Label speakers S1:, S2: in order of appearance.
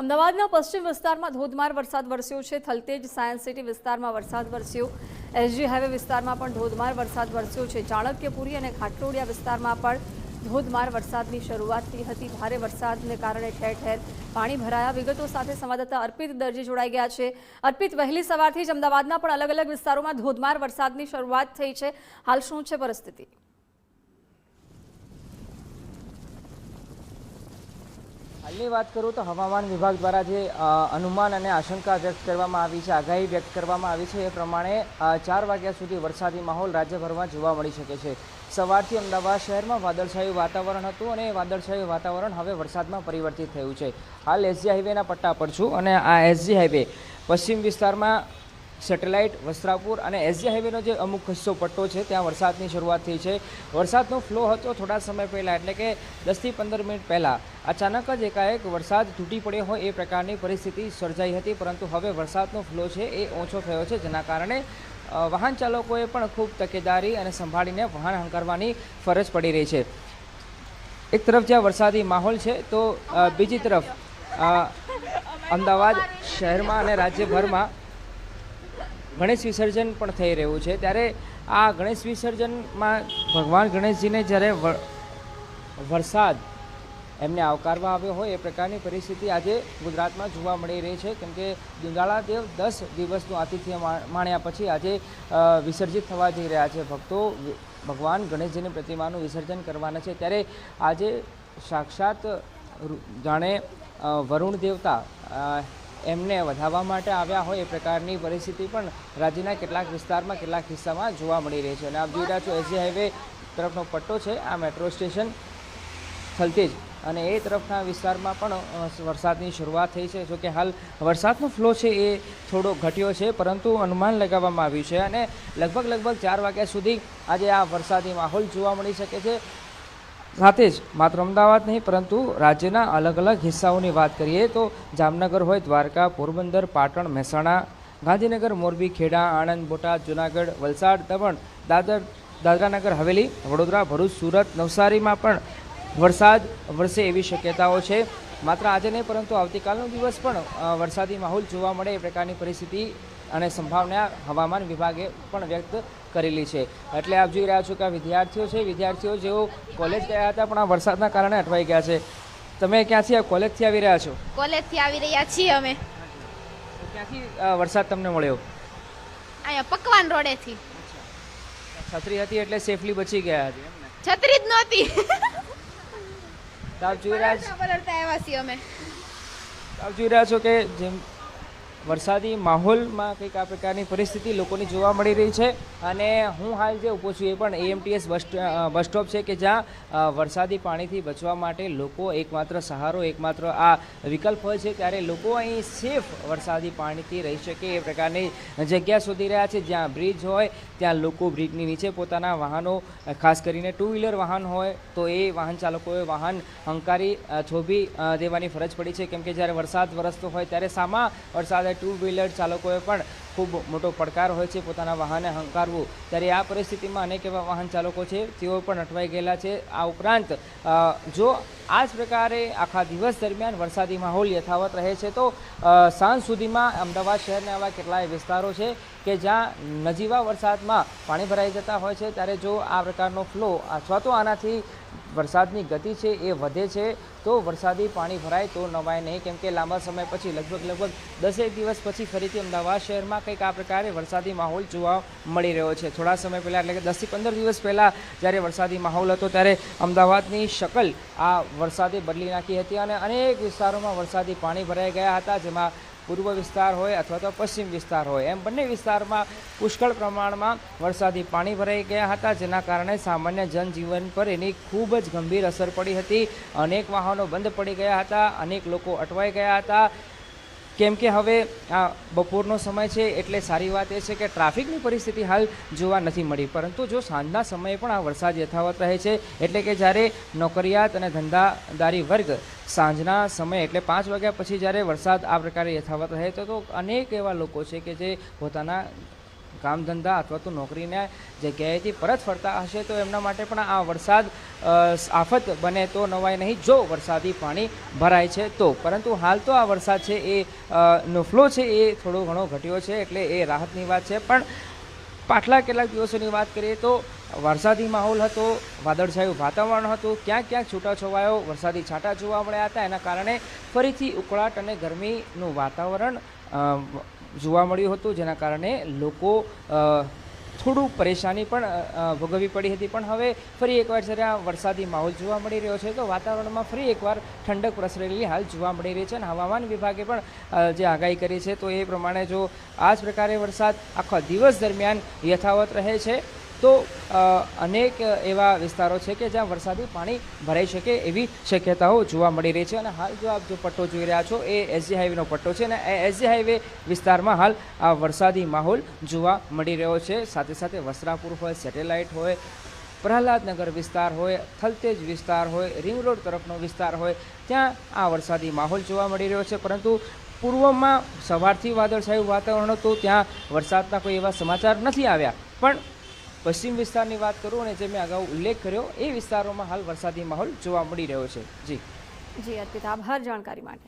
S1: અમદાવાદના પશ્ચિમ વિસ્તારમાં ધોધમાર વરસાદ વરસ્યો છે. થલતેજ, સાયન્સ સિટી વિસ્તારમાં વરસાદ વરસ્યો. એસજી હાઈવે વિસ્તારમાં પણ ધોધમાર વરસાદ વરસ્યો છે. ચાણક્યપુરી અને ખાટલોડિયા વિસ્તારમાં પણ ધોધમાર વરસાદની શરૂઆત થઈ હતી. ભારે વરસાદને કારણે ઠેર ઠેર પાણી ભરાયા. વિગતો સાથે સંવાદદાતા અર્પિત દરજી જોડાઈ ગયા છે. અર્પિત, વહેલી સવારથી જ અમદાવાદના પણ અલગ અલગ વિસ્તારોમાં ધોધમાર વરસાદની શરૂઆત થઈ છે. હાલ શું છે પરિસ્થિતિ?
S2: હાલની વાત કરું તો હવામાન વિભાગ દ્વારા જે અનુમાન અને આશંકા વ્યક્ત કરવામાં આવી છે, આગાહી વ્યક્ત કરવામાં આવી છે, એ પ્રમાણે ચાર વાગ્યા સુધી વરસાદી માહોલ રાજ્યભરમાં જોવા મળી શકે છે. સવારથી અમદાવાદ શહેરમાં વાદળછાયું વાતાવરણ હતું અને એ વાદળછાયું વાતાવરણ હવે વરસાદમાં પરિવર્તિત થયું છે. હાલ એસજી હાઈવેના પટ્ટા પર છું અને આ એસજી હાઈવે પશ્ચિમ વિસ્તારમાં સેટેલાઇટ, વસ્ત્રાપુર અને એસજી હાઈવેનો જે અમુક હિસ્સો પટ્ટો છે, ત્યાં વરસાદની શરૂઆત થઈ છે. વરસાદનો ફ્લો હતો થોડા સમય પહેલાં, એટલે કે દસથી પંદર મિનિટ પહેલાં. અચાનક જ એકાએક વરસાદ તૂટી પડ્યો હોય એ પ્રકારની પરિસ્થિતિ સર્જાઈ હતી, પરંતુ હવે વરસાદનો ફ્લો છે એ ઓછો થયો છે, જેના કારણે વાહન ચાલકોએ પણ ખૂબ તકેદારી અને સંભાળીને વાહન હંકારવાની ફરજ પડી રહી છે. એક તરફ જ્યાં વરસાદી માહોલ છે, તો બીજી તરફ અમદાવાદ શહેરમાં અને રાજ્યભરમાં ગણેશ વિસર્જન પણ થઈ રહ્યું છે. ત્યારે આ ગણેશ વિસર્જનમાં ભગવાન ગણેશજીને જ્યારે વરસાદ એમને આવકારવા આવ્યો હોય એ પ્રકારની પરિસ્થિતિ આજે ગુજરાતમાં જોવા મળી રહી છે. કેમ કે દેવ દસ દિવસનું આતિથ્ય માણ્યા પછી આજે વિસર્જિત થવા જઈ રહ્યા છે. ભક્તો ભગવાન ગણેશજીની પ્રતિમાનું વિસર્જન કરવાના છે. ત્યારે આજે સાક્ષાત જાણે વરુણ દેવતા એમને વધાવવા માટે આવ્યા હોય એ પ્રકારની પરિસ્થિતિ પણ રાજ્યના કેટલાક વિસ્તારમાં, કેટલાક હિસ્સામાં જોવા મળી રહી છે. અને આપ જોઈ રહ્યા છો, એસજી હાઈવે તરફનો પટ્ટો છે, આ મેટ્રો સ્ટેશન થલતેજ. અને એ તરફના વિસ્તારમાં પણ વરસાદની શરૂઆત થઈ છે. જોકે હાલ વરસાદનો ફ્લો છે એ થોડો ઘટ્યો છે, પરંતુ અનુમાન લગાવવામાં આવ્યું છે. અને લગભગ લગભગ ચાર વાગ્યા સુધી આજે આ વરસાદી માહોલ જોવા મળી શકે છે. સાથે જ માત્ર અમદાવાદ નહીં, પરંતુ રાજ્યના અલગ અલગ હિસ્સાઓની વાત કરીએ તો જામનગર હોય, દ્વારકા, પોરબંદર, પાટણ, મહેસાણા, ગાંધીનગર, મોરબી, ખેડા, આણંદ, બોટાદ, જુનાગઢ, વલસાડ, દમણ, દાદર, દાદરાનગર, હવેલી, વડોદરા, ભરૂચ, સુરત, નવસારીમાં પણ વરસાદ વરસે એવી શક્યતાઓ છે. માત્ર આજે નહીં, પરંતુ આવતીકાલનો દિવસ પણ વરસાદી માહોલ જોવા મળે એ પ્રકારની પરિસ્થિતિ અને સંભાવના હવામાન વિભાગે પણ વ્યક્ત કરેલી છે. એટલે આપ જોઈ રહ્યા છો કે આ વિદ્યાર્થીઓ છે વિદ્યાર્થીઓ જેઓ કોલેજ ગયા હતા પણ આ વરસાદના કારણે અટવાઈ ગયા છે. તમે ક્યાંથી આ કોલેજથી આવી રહ્યા છો?
S3: કોલેજથી આવી રહ્યા છીએ અમે.
S2: ક્યાંથી વરસાદ તમને મળ્યો?
S3: અહીંયા પકવાન રોડેથી.
S2: છત્રી હતી એટલે સેફલી બચી ગયા હતી
S3: છત્રી જ નહોતી.
S2: આપ જોઈ રહ્યા છો
S3: અમે.
S2: આપ જોઈ રહ્યા છો કે જેમ વરસાદી માહોલમાં કંઈક આ પ્રકારની પરિસ્થિતિ લોકોની જોવા મળી રહી છે. અને હું હાલ જે ઊભો છું એ પણ એએમટીએસ બસ બસ સ્ટોપ છે કે જ્યાં વરસાદી પાણીથી બચવા માટે લોકો એકમાત્ર સહારો, એકમાત્ર આ વિકલ્પ હોય છે ત્યારે લોકો અહીં સેફ વરસાદી પાણીથી રહી શકે એ પ્રકારની જગ્યા શોધી રહ્યા છે. જ્યાં બ્રિજ હોય, ત્યાં લોકો બ્રિજની નીચે પોતાના વાહનો ખાસ કરીને ટુ વ્હીલર વાહન હોય, તો એ વાહન ચાલકોએ વાહન હંકારી થોભી દેવાની ફરજ પડી છે. કેમ કે જ્યારે વરસાદ વરસતો હોય ત્યારે સામા વરસાદે ટુ વ્હીલર ચાલકોએ પણ ખૂબ મોટો પડકાર હોય છે પોતાના વાહને હંકારવું. ત્યારે આ પરિસ્થિતિમાં અનેક એવા વાહન ચાલકો છે, તેઓ પણ અટવાઈ ગયેલા છે. આ ઉપરાંત જો આ જ પ્રકારે આખા દિવસ દરમિયાન વરસાદી માહોલ યથાવત રહે છે, તો સાંજ સુધીમાં અમદાવાદ શહેરના એવા કેટલાય વિસ્તારો છે કે જ્યાં નજીવા વરસાદમાં પાણી ભરાઈ જતા હોય છે. ત્યારે જો આ પ્રકારનો ફ્લો અથવા તો આનાથી વરસાદની ગતિ છે એ વધે છે, તો વરસાદી પાણી ભરાય તો નવાય નહીં. કેમ કે લાંબા સમય પછી લગભગ લગભગ દસેક દિવસ પછી ફરીથી અમદાવાદ શહેરમાં કંઈક આ પ્રકારે વરસાદી માહોલ જોવા મળી રહ્યો છે. થોડા સમય પહેલાં એટલે કે દસથી પંદર દિવસ પહેલાં જ્યારે વરસાદી માહોલ હતો ત્યારે અમદાવાદની શકલ આ વરસાદે બદલી નાખી હતી અને અનેક વિસ્તારોમાં વરસાદી પાણી ભરાઈ ગયા હતા, જેમાં પૂર્વ વિસ્તાર હોય અથવા તો પશ્ચિમ વિસ્તાર હોય. એમ બંને વિસ્તારમાં પુષ્કળ પ્રમાણમાં વરસાદી પાણી ભરાઈ ગયા હતા, જેના કારણે સામાન્ય જનજીવન પર એની ખૂબ જ ગંભીર અસર પડી હતી. અનેક વાહનો બંધ પડી ગયા હતા, અનેક લોકો અટવાઈ ગયા હતા. કેમ કે હવે આ બપોરનો સમય છે, એટલે સારી વાત એ છે કે ટ્રાફિકની પરિસ્થિતિ હાલ જોવા નથી મળી. પરંતુ જો સાંજના સમયે પણ આ વરસાદ યથાવત રહે છે, એટલે કે જ્યારે નોકરિયાત અને ધંધાદારી વર્ગ સાંજના સમયે, એટલે પાંચ વાગ્યા પછી જ્યારે વરસાદ આ પ્રકારે યથાવત રહે, તો અનેક એવા લોકો છે કે જે પોતાના કામ ધંધા અથવા તો નોકરીના જગ્યાએથી પરત ફરતા હશે તો એમના માટે પણ આ વરસાદ આફત બને તો નવાય નહીં. જો વરસાદી પાણી ભરાય છે તો. પરંતુ હાલ તો આ વરસાદ છે એ નફલો ફ્લો છે એ થોડો ઘણો ઘટ્યો છે એટલે એ રાહતની વાત છે. પણ પાછલા કેટલાક દિવસોની વાત કરીએ તો વરસાદી માહોલ હતો, વાદળછાયું વાતાવરણ હતું, ક્યાંક ક્યાંક છૂટાછવાયો વરસાદી છાંટા જોવા મળ્યા હતા. એના કારણે ફરીથી ઉકળાટ અને ગરમીનું વાતાવરણ જોવા મળ્યું હતું, જેના કારણે લોકો થોડું પરેશાની પણ ભોગવવી પડી હતી. પણ હવે ફરી એકવાર જ્યારે આ વરસાદી માહોલ જોવા મળી રહ્યો છે, તો વાતાવરણમાં ફરી એકવાર ઠંડક પ્રસરેલી હાલ જોવા મળી રહી છે. અને હવામાન વિભાગે પણ જે આગાહી કરી છે, તો એ પ્રમાણે જો આ જ પ્રકારે વરસાદ આખા દિવસ દરમિયાન યથાવત રહે છે તો અનેક એવા વિસ્તારો છે કે જ્યાં વરસાદી પાણી ભરાઈ શકે એવી શક્યતાઓ જોવા મળી રહી છે. અને હાલ જો આપ જો પટ્ટો જોઈ રહ્યા છો, એ એસજી હાઈવેનો પટ્ટો છે અને એ એસજી હાઈવે વિસ્તારમાં હાલ આ વરસાદી માહોલ જોવા મળી રહ્યો છે. સાથે સાથે વસ્ત્રાપુર હોય, સેટેલાઇટ હોય, પ્રહલાદનગર વિસ્તાર હોય, થલતેજ વિસ્તાર હોય, રિંગ રોડ તરફનો વિસ્તાર હોય, ત્યાં આ વરસાદી માહોલ જોવા મળી રહ્યો છે. પરંતુ પૂર્વમાં સવારથી વાદળછાયું વાતાવરણ હતું, ત્યાં વરસાદના કોઈ એવા સમાચાર નથી આવ્યા. પણ પશ્ચિમ વિસ્તારની વાત કરું અને જે મેં અગાઉ ઉલ્લેખ કર્યો, એ વિસ્તારોમાં હાલ વરસાદી માહોલ જોવા મળી રહ્યો છે. જી.
S1: જી, અર્પિતા, આભાર જાણકારી માટે.